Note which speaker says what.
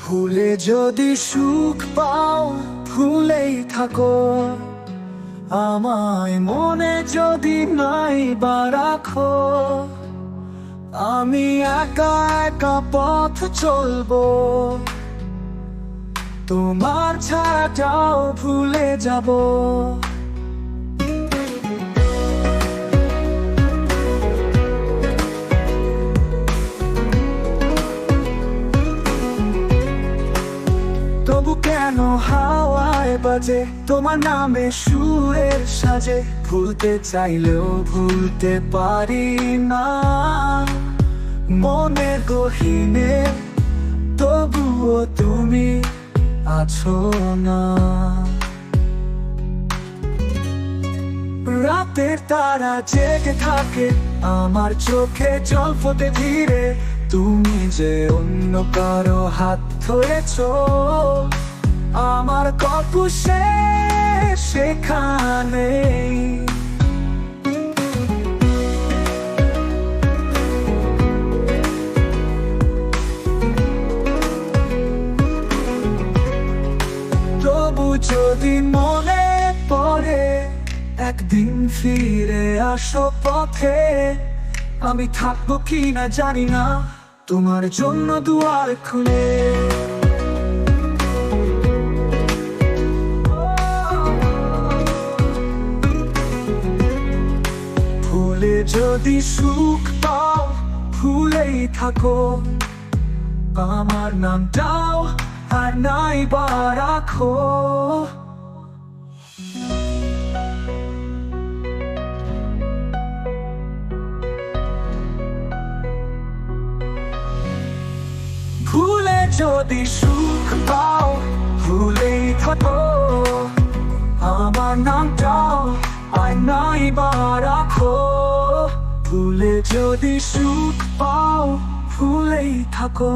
Speaker 1: ভুলে যদি সুখ পাও ভুলেই থাকো। আমায় মনে যদি নাই বা রাখো, আমি একা একা পথ চলবো। তোমার ছাড়াটাও ভুলে যাব। তবু কেন হাওয়ায় বাজে? তোমার নামে সুরের সাজে। ভুলতে চাইলেও ভুলতে পারি না। মনের গহিনে, তবুও তুমি আছো না। রাতের তারা জেগে থাকে, আমার চোখে জল ফোটে ধীরে। তুমি যে অন্য কারও হাত ধরেছ, আমার শেষ সেখানে তবু যদি মনে পড়ে, একদিন ফিরে আসো পথে। আমি থাকব কি না জানি না। তোমার জন্য দুয়ার খুলে। ভুলে যদি সুখ পাও ভুলেই থাকো। আমার নামটাও আর নাই বা রাখো। যদি সুখ পাও, ভুলেই থাকো আমার নামটাও আয়নাই বা রাখো। ভুলে যদি সুখ পাও, ভুলেই থাকো।